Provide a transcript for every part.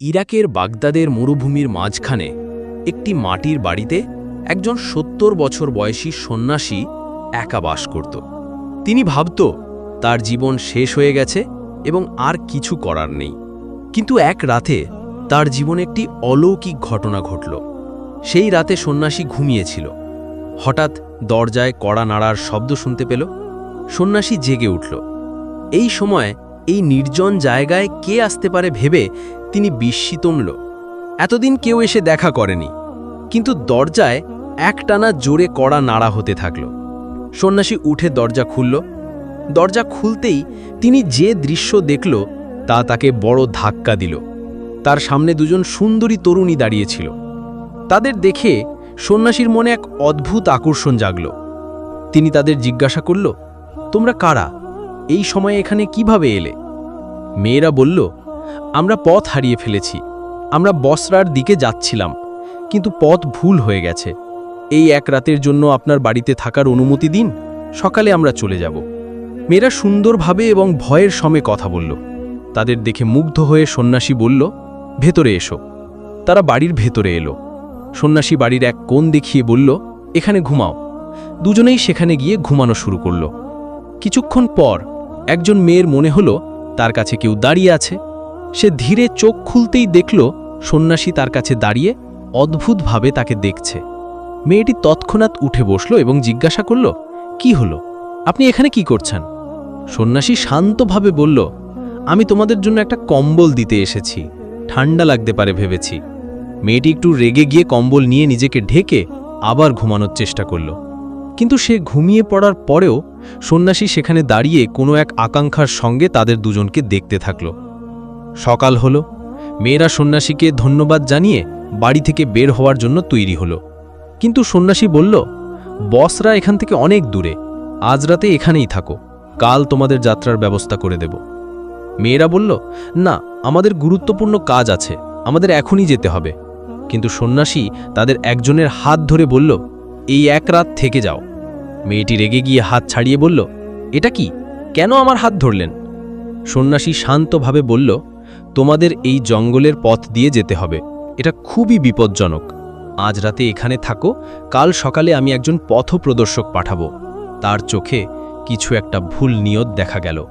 ইরাকের বাগদাদের মরুভূমির মাঝখানে একটি মাটির বাড়িতে একজন সত্তর বছর বয়সী সন্ন্যাসী একা বাস করত। তিনি ভাবত, তার জীবন শেষ হয়ে গেছে এবং আর কিছু করার নেই। কিন্তু এক রাতে তার জীবনে একটি অলৌকিক ঘটনা ঘটল। সেই রাতে সন্ন্যাসী ঘুমিয়েছিল। হঠাৎ দরজায় কড়া নাড়ার শব্দ শুনতে পেল। সন্ন্যাসী জেগে উঠল। এই সময় এই নির্জন জায়গায় কে আসতে পারে ভেবে তিনি বিস্মিতমল এতদিন কেউ এসে দেখা করেনি, কিন্তু দরজায় একটানা জোরে কড়া নাড়া হতে থাকল। সন্ন্যাসী উঠে দরজা খুলল। দরজা খুলতেই তিনি যে দৃশ্য দেখল, তা তাকে বড় ধাক্কা দিল। তার সামনে দুজন সুন্দরী তরুণী দাঁড়িয়েছিল তাদের দেখে সন্ন্যাসীর মনে এক অদ্ভুত আকর্ষণ জাগল। তিনি তাদের জিজ্ঞাসা করল, তোমরা কারা? এই সময়ে এখানে কীভাবে এলে? মেয়েরা বলল আমরা পথ হারিয়ে ফেলেছি। আমরা বসরার দিকে যাচ্ছিলাম, কিন্তু পথ ভুল হয়ে গেছে। এই এক রাতের জন্য আপনার বাড়িতে থাকার অনুমতি দিন, সকালে আমরা চলে যাব। মেয়েরা সুন্দরভাবে এবং ভয়ের সমে কথা বলল। তাদের দেখে মুগ্ধ হয়ে সন্ন্যাসী বলল, ভেতরে এসো। তারা বাড়ির ভেতরে এলো। সন্ন্যাসী বাড়ির এক কোণ দেখিয়ে বলল, এখানে ঘুমাও। দুজনেই সেখানে গিয়ে ঘুমানো শুরু করল। কিছুক্ষণ পর একজন মেয়ের মনে হলো, তার কাছে কেউ দাঁড়িয়ে আছে। সে ধীরে চোখ খুলতেই দেখল সন্ন্যাসী তার কাছে দাঁড়িয়ে অদ্ভুতভাবে তাকে দেখছে। মেয়েটি তৎক্ষণাৎ উঠে বসল এবং জিজ্ঞাসা করল, কি হলো? আপনি এখানে কি করছেন? সন্ন্যাসী শান্তভাবে বলল, আমি তোমাদের জন্য একটা কম্বল দিতে এসেছি। ঠান্ডা লাগতে পারে ভেবেছি। মেয়েটি একটু রেগে গিয়ে কম্বল নিয়ে নিজেকে ঢেকে আবার ঘুমানোর চেষ্টা করল। কিন্তু সে ঘুমিয়ে পড়ার পরেও সন্ন্যাসী সেখানে দাঁড়িয়ে কোনো এক আকাঙ্ক্ষার সঙ্গে তাদের দুজনকে দেখতে থাকল। সকাল হল। মেয়েরা সন্ন্যাসীকে ধন্যবাদ জানিয়ে বাড়ি থেকে বের হওয়ার জন্য তৈরি হল। কিন্তু সন্ন্যাসী বলল, বসরা এখান থেকে অনেক দূরে। আজ রাতে এখানেই থাকো। কাল তোমাদের যাত্রার ব্যবস্থা করে দেব। মেয়েরা বলল, না, আমাদের গুরুত্বপূর্ণ কাজ আছে। আমাদের এখনই যেতে হবে। কিন্তু সন্ন্যাসী তাদের একজনের হাত ধরে বলল, এই এক রাত থেকে যাও। মেয়েটি রেগে গিয়ে হাত ছাড়িয়ে বলল, এটা কি? কেন আমার হাত ধরলেন? সন্ন্যাসী শান্তভাবে বলল তোমাদের এই জঙ্গলের পথ দিয়ে যেতে হবে। এটা খুবই বিপজ্জনক। আজ রাতে এখানে থাকো, কাল সকালে আমি একজন পথপ্রদর্শক পাঠাবো। তার চোখে কিছু একটা ভুল নিয়ত দেখা গেল।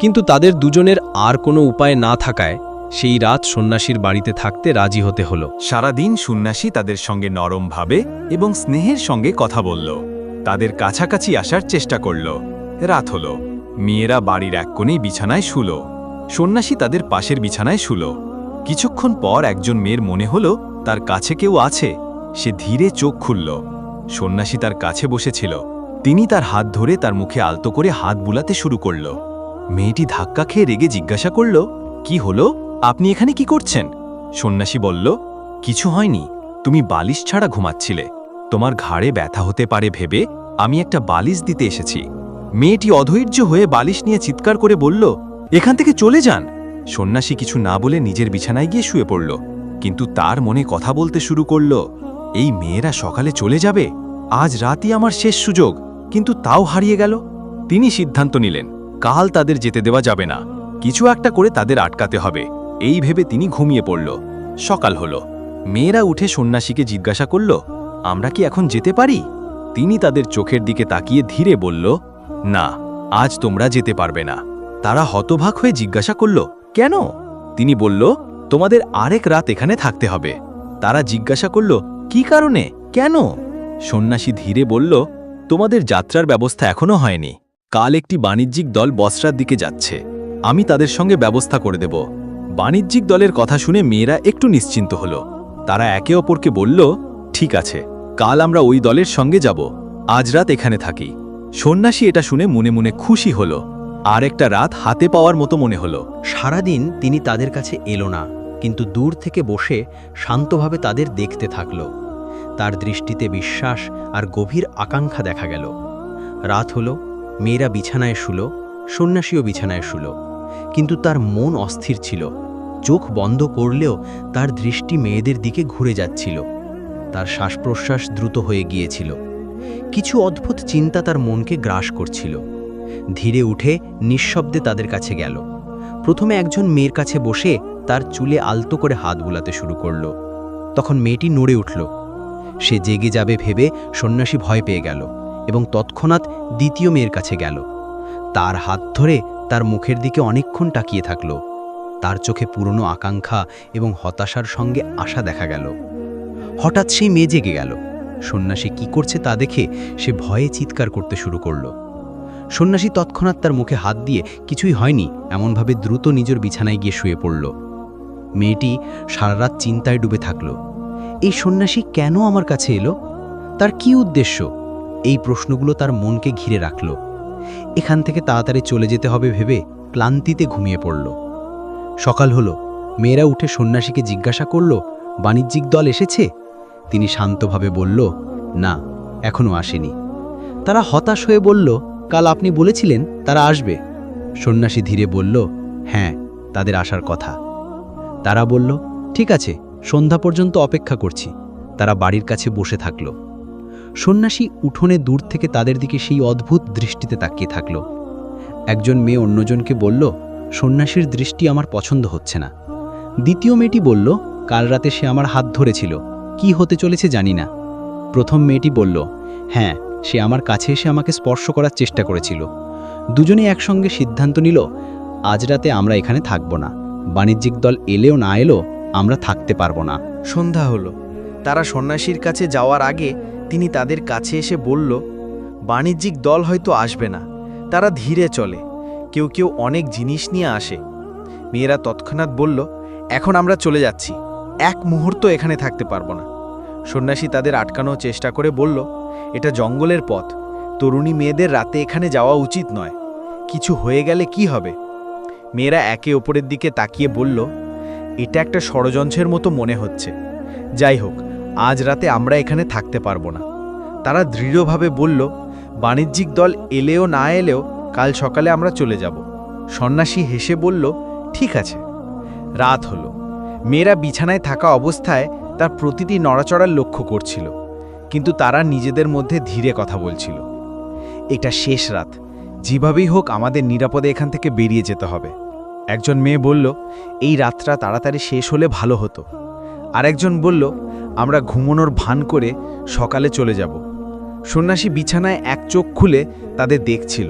কিন্তু তাদের দুজনের আর কোনো উপায় না থাকায় সেই রাত সন্ন্যাসীর বাড়িতে থাকতে রাজি হতে হলো। সারাদিন সন্ন্যাসী তাদের সঙ্গে নরমভাবে এবং স্নেহের সঙ্গে কথা বলল। তাদের কাছাকাছি আসার চেষ্টা করল। রাত হল। মেয়েরা বাড়ির এক কোণেই বিছানায় শুল। সন্ন্যাসী তাদের পাশের বিছানায় শুল। কিছুক্ষণ পর একজন মেয়ের মনে হল, তার কাছে কেউ আছে। সে ধীরে চোখ খুলল। সন্ন্যাসী তার কাছে বসেছিল। তিনি তার হাত ধরে তার মুখে আলতো করে হাত বুলাতে শুরু করল। মেয়েটি ধাক্কা খেয়ে রেগে জিজ্ঞাসা করল, কি হলো? আপনি এখানে কি করছেন? সন্ন্যাসী বলল, কিছু হয়নি। তুমি বালিশ ছাড়া ঘুমাচ্ছিলে। তোমার ঘাড়ে ব্যথা হতে পারে ভেবে আমি একটা বালিশ দিতে এসেছি। মেয়েটি অধৈর্য হয়ে বালিশ নিয়ে চিৎকার করে বলল এখান থেকে চলে যান। সন্ন্যাসী কিছু না বলে নিজের বিছানায় গিয়ে শুয়ে পড়ল। কিন্তু তার মনে কথা বলতে শুরু করল, এই মেয়েরা সকালে চলে যাবে? আজ রাতই আমার শেষ সুযোগ। কিন্তু তাও হারিয়ে গেল। তিনি সিদ্ধান্ত নিলেন, কাল তাদের যেতে দেওয়া যাবে না। কিছু একটা করে তাদের আটকাতে হবে। এই ভেবে তিনি ঘুমিয়ে পড়ল। সকাল হল। মেয়েরা উঠে সন্ন্যাসীকে জিজ্ঞাসা করল, আমরা কি এখন যেতে পারি? তিনি তাদের চোখের দিকে তাকিয়ে ধীরে বলল, না, আজ তোমরা যেতে পারবে না। তারা হতভাগ হয়ে জিজ্ঞাসা করল, কেন? তিনি বলল, তোমাদের আরেক রাত এখানে থাকতে হবে। তারা জিজ্ঞাসা করল, কি কারণে? কেন? সন্ন্যাসী ধীরে বলল, তোমাদের যাত্রার ব্যবস্থা এখনও হয়নি। কাল একটি বাণিজ্যিক দল বসরার দিকে যাচ্ছে। আমি তাদের সঙ্গে ব্যবস্থা করে দেব। বাণিজ্যিক দলের কথা শুনে মেয়েরা একটু নিশ্চিন্ত হল। তারা একে অপরকে বলল, ঠিক আছে, কাল আমরা ওই দলের সঙ্গে যাব। আজ রাত এখানে থাকি। সন্ন্যাসী এটা শুনে মনে মনে খুশি হল। আর একটা রাত হাতে পাওয়ার মতো মনে হলো। সারাদিন তিনি তাদের কাছে এলো না, কিন্তু দূর থেকে বসে শান্তভাবে তাদের দেখতে থাকল। তার দৃষ্টিতে বিশ্বাস আর গভীর আকাঙ্ক্ষা দেখা গেল। রাত হলো, মেয়েরা বিছানায় শুলো, সন্ন্যাসীও বিছানায় শুলো। কিন্তু তার মন অস্থির ছিল। চোখ বন্ধ করলেও তার দৃষ্টি মেয়েদের দিকে ঘুরে যাচ্ছিল। তার শ্বাস প্রশ্বাস দ্রুত হয়ে গিয়েছিল। কিছু অদ্ভুত চিন্তা তার মনকে গ্রাস করছিল। ধীরে উঠে নিঃশব্দে তাদের কাছে গেল। প্রথমে একজন মেয়ের কাছে বসে তার চুলে আলতো করে হাত বুলাতে শুরু করল। তখন মেয়েটি নড়ে উঠল। সে জেগে যাবে ভেবে সন্ন্যাসী ভয় পেয়ে গেল এবং তৎক্ষণাৎ দ্বিতীয় মেয়ের কাছে গেল। তার হাত ধরে তার মুখের দিকে অনেকক্ষণ তাকিয়ে থাকল। তার চোখে পুরনো আকাঙ্ক্ষা এবং হতাশার সঙ্গে আশা দেখা গেল। হঠাৎ সেই মেয়ে জেগে গেল। সন্ন্যাসী কি করছে তা দেখে সে ভয়ে চিৎকার করতে শুরু করল। সন্ন্যাসী তৎক্ষণাৎ তার মুখে হাত দিয়ে কিছুই হয়নি, এমনভাবে দ্রুত নিজের বিছানায় গিয়ে শুয়ে পড়ল। মেয়েটি সারা রাত চিন্তায় ডুবে থাকল। এই সন্ন্যাসী কেন আমার কাছে এলো? তার কি উদ্দেশ্য? এই প্রশ্নগুলো তার মনকে ঘিরে রাখল। এখান থেকে তাড়াতাড়ি চলে যেতে হবে ভেবে ক্লান্তিতে ঘুমিয়ে পড়ল। সকাল হলো, মেয়েরা উঠে সন্ন্যাসীকে জিজ্ঞাসা করল, বাণিজ্যিক দল এসেছে? তিনি শান্তভাবে বলল, না এখনও আসেনি। তারা হতাশ হয়ে বলল কাল আপনি বলেছিলেন তারা আসবে। সন্ন্যাসী ধীরে বলল হ্যাঁ তাদের আসার কথা। তারা বলল, ঠিক আছে, সন্ধ্যা পর্যন্ত অপেক্ষা করছি। তারা বাড়ির কাছে বসে থাকল। সন্ন্যাসী উঠোনে দূর থেকে তাদের দিকে সেই অদ্ভুত দৃষ্টিতে তাকিয়ে থাকল। একজন মেয়ে অন্যজনকে বলল, সন্ন্যাসীর দৃষ্টি আমার পছন্দ হচ্ছে না। দ্বিতীয় মেয়েটি বলল, কাল রাতে সে আমার হাত ধরেছিল। কি হতে চলেছে জানি না। প্রথম মেয়েটি বলল হ্যাঁ সে আমার কাছে এসে আমাকে স্পর্শ করার চেষ্টা করেছিল। দুজনে একসঙ্গে সিদ্ধান্ত নিল, আজ রাতে আমরা এখানে থাকব না। বাণিজ্যিক দল এলেও না এলো, আমরা থাকতে পারব না। সন্ধ্যা হলো। তারা সন্ন্যাসীর কাছে যাওয়ার আগে তিনি তাদের কাছে এসে বলল, বাণিজ্যিক দল হয়তো আসবে না। তারা ধীরে চলে। কেউ কেউ অনেক জিনিস নিয়ে আসে। মেয়েরা তৎক্ষণাৎ বলল, এখন আমরা চলে যাচ্ছি। এক মুহূর্ত এখানে থাকতে পারব না। সন্ন্যাসী তাদের আটকানোর চেষ্টা করে বলল, এটা জঙ্গলের পথ। তরুণী মেয়েদের রাতে এখানে যাওয়া উচিত নয়। কিছু হয়ে গেলে কি হবে? মেয়েরা একে অপরের দিকে তাকিয়ে বলল, এটা একটা ষড়যন্ত্রের মতো মনে হচ্ছে। যাই হোক, আজ রাতে আমরা এখানে থাকতে পারব না। তারা দৃঢ়ভাবে বলল, বাণিজ্যিক দল এলেও না এলেও কাল সকালে আমরা চলে যাব। সন্ন্যাসী হেসে বলল, ঠিক আছে। রাত হলো। মেয়েরা বিছানায় থাকা অবস্থায় তার প্রতিটি নড়াচড়ার লক্ষ্য করছিল, কিন্তু তারা নিজেদের মধ্যে ধীরে কথা বলছিল। এটা শেষ রাত, যেভাবেই হোক আমাদের নিরাপদে এখান থেকে বেরিয়ে যেতে হবে। একজন মেয়ে বলল, এই রাতটা তাড়াতাড়ি শেষ হলে ভালো হতো। আরেকজন বলল, আমরা ঘুমোনোর ভান করে সকালে চলে যাব। সন্ন্যাসী বিছানায় এক চোখ খুলে তাদের দেখছিল।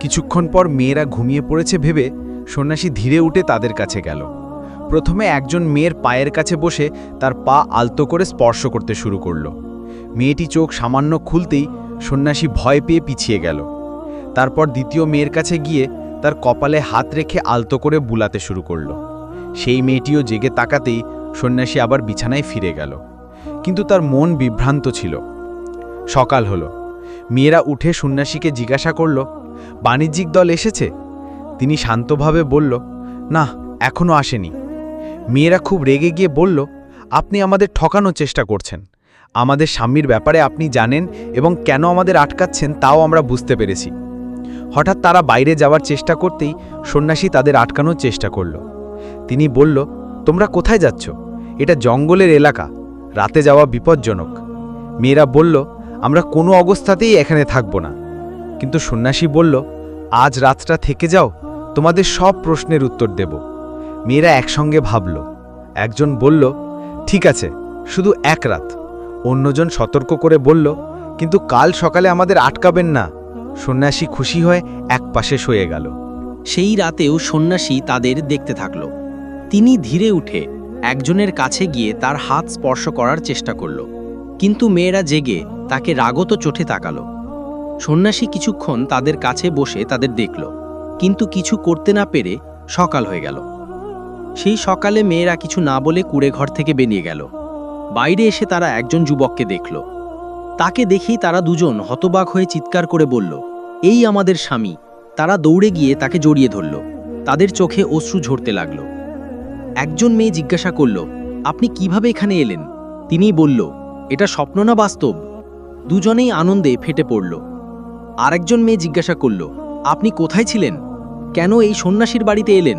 কিছুক্ষণ পর মেয়েরা ঘুমিয়ে পড়েছে ভেবে সন্ন্যাসী ধীরে উঠে তাদের কাছে গেল। প্রথমে একজন মেয়ের পায়ের কাছে বসে তার পা আলতো করে স্পর্শ করতে শুরু করল। মেয়েটি চোখ সামান্য খুলতেই সন্ন্যাসী ভয় পেয়ে পিছিয়ে গেল। তারপর দ্বিতীয় মেয়ের কাছে গিয়ে তার কপালে হাত রেখে আলতো করে বুলাতে শুরু করল। সেই মেয়েটিও জেগে তাকাতেই সন্ন্যাসী আবার বিছানায় ফিরে গেল। কিন্তু তার মন বিভ্রান্ত ছিল। সকাল হলো। মেয়েরা উঠে সন্ন্যাসীকে জিজ্ঞাসা করল, বাণিজ্যিক দল এসেছে? তিনি শান্তভাবে বলল, না এখনও আসেনি। মেয়েরা খুব রেগে গিয়ে বলল, আপনি আমাদের ঠকানোর চেষ্টা করছেন। আমাদের স্বামীর ব্যাপারে আপনি জানেন এবং কেন আমাদের আটকাচ্ছেন তাও আমরা বুঝতে পেরেছি। হঠাৎ তারা বাইরে যাওয়ার চেষ্টা করতেই সন্ন্যাসী তাদের আটকানোর চেষ্টা করল। তিনি বলল, তোমরা কোথায় যাচ্ছ? এটা জঙ্গলের এলাকা। রাতে যাওয়া বিপজ্জনক। মেয়েরা বলল, আমরা কোনো অবস্থাতেই এখানে থাকব না। কিন্তু সন্ন্যাসী বলল, আজ রাতটা থেকে যাও, তোমাদের সব প্রশ্নের উত্তর দেব। মেয়েরা একসঙ্গে ভাবল। একজন বলল, ঠিক আছে, শুধু এক রাত। অন্যজন সতর্ক করে বলল, কিন্তু কাল সকালে আমাদের আটকাবেন না। সন্ন্যাসী খুশি হয়ে এক পাশে শুয়ে গেল। সেই রাতেও সন্ন্যাসী তাদের দেখতে থাকল। তিনি ধীরে উঠে একজনের কাছে গিয়ে তার হাত স্পর্শ করার চেষ্টা করল। কিন্তু মেয়েরা জেগে তাকে রাগত চোটে তাকালো। সন্ন্যাসী কিছুক্ষণ তাদের কাছে বসে তাদের দেখল। কিন্তু কিছু করতে না পেরে সকাল হয়ে গেল। সেই সকালে মেয়েরা কিছু না বলে কুড়ে ঘর থেকে বেরিয়ে গেল। বাইরে এসে তারা একজন যুবককে দেখল। তাকে দেখেই তারা দুজন হতবাক হয়ে চিৎকার করে বলল, এই আমাদের স্বামী। তারা দৌড়ে গিয়ে তাকে জড়িয়ে ধরল। তাদের চোখে অশ্রু ঝরতে লাগল। একজন মেয়ে জিজ্ঞাসা করল, আপনি কীভাবে এখানে এলেন? তিনি বলল, এটা স্বপ্ন না বাস্তব? দুজনেই আনন্দে ফেটে পড়ল। আরেকজন মেয়ে জিজ্ঞাসা করল, আপনি কোথায় ছিলেন? কেন এই সন্ন্যাসীর বাড়িতে এলেন?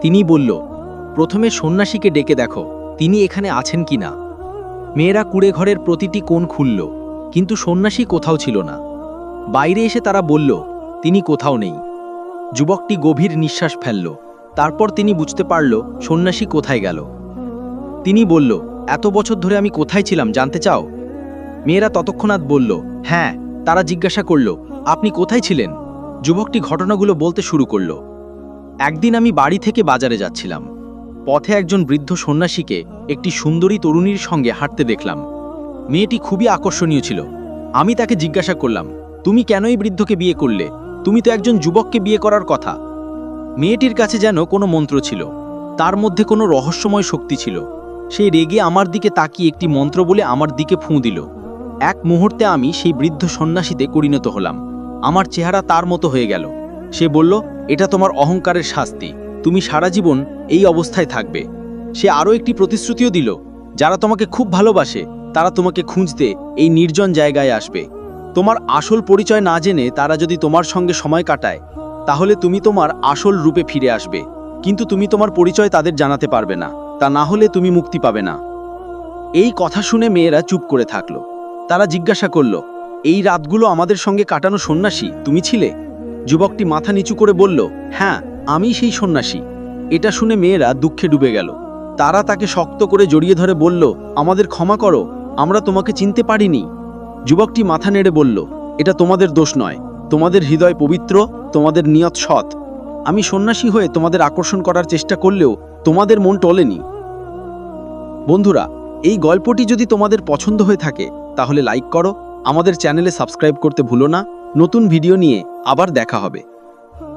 তিনি বলল প্রথমে সন্ন্যাসীকে ডেকে দেখো, তিনি এখানে আছেন কি না। মেয়েরা কুড়ে ঘরের প্রতিটি কোণ খুলল, কিন্তু সন্ন্যাসী কোথাও ছিল না। বাইরে এসে তারা বলল, তিনি কোথাও নেই। যুবকটি গভীর নিঃশ্বাস ফেলল, তারপর তিনি বুঝতে পারল সন্ন্যাসী কোথায় গেল। তিনি বলল, এত বছর ধরে আমি কোথায় ছিলাম, জানতে চাও? মেয়েরা ততক্ষণাৎ বলল হ্যাঁ। তারা জিজ্ঞাসা করল, আপনি কোথায় ছিলেন? যুবকটি ঘটনাগুলো বলতে শুরু করল, একদিন আমি বাড়ি থেকে বাজারে যাচ্ছিলাম। পথে একজন বৃদ্ধ সন্ন্যাসীকে একটি সুন্দরী তরুণীর সঙ্গে হাঁটতে দেখলাম। মেয়েটি খুবই আকর্ষণীয় ছিল। আমি তাকে জিজ্ঞাসা করলাম, তুমি কেনই বৃদ্ধকে বিয়ে করলে? তুমি তো একজন যুবককে বিয়ে করার কথা। মেয়েটির কাছে যেন কোনো মন্ত্র ছিল, তার মধ্যে কোনো রহস্যময় শক্তি ছিল। সে রেগে আমার দিকে তাকিয়ে একটি মন্ত্র বলে আমার দিকে ফুঁ দিল। এক মুহূর্তে আমি সেই বৃদ্ধ সন্ন্যাসীতে পরিণত হলাম। আমার চেহারা তার মতো হয়ে গেল। সে বলল, এটা তোমার অহংকারের শাস্তি। তুমি সারা জীবন এই অবস্থায় থাকবে। সে আরও একটি প্রতিশ্রুতিও দিল, যারা তোমাকে খুব ভালোবাসে, তারা তোমাকে খুঁজতে এই নির্জন জায়গায় আসবে। তোমার আসল পরিচয় না জেনে তারা যদি তোমার সঙ্গে সময় কাটায়, তাহলে তুমি তোমার আসল রূপে ফিরে আসবে। কিন্তু তুমি তোমার পরিচয় তাদের জানাতে পারবে না, তা না হলে তুমি মুক্তি পাবে না। এই কথা শুনে মেয়েরা চুপ করে থাকল। তারা জিজ্ঞাসা করল, এই রাতগুলো আমাদের সঙ্গে কাটানো সন্ন্যাসী, তুমি ছিলে? যুবকটি মাথা নিচু করে বলল হ্যাঁ আমি সেই সন্ন্যাসী। এটা শুনে মেয়েরা দুঃখে ডুবে গেল। তারা তাকে শক্ত করে জড়িয়ে ধরে বলল, আমাদের ক্ষমা করো, আমরা তোমাকে চিনতে পারিনি। যুবকটি মাথা নেড়ে বলল, এটা তোমাদের দোষ নয়। তোমাদের হৃদয় পবিত্র, তোমাদের নিয়ত সৎ। আমি সন্ন্যাসী হয়ে তোমাদের আকর্ষণ করার চেষ্টা করলেও তোমাদের মন টলেনি। বন্ধুরা, এই গল্পটি যদি তোমাদের পছন্দ হয়ে থাকে, তাহলে লাইক করো। আমাদের চ্যানেলে সাবস্ক্রাইব করতে ভুলো না। নতুন ভিডিও নিয়ে আবার দেখা হবে।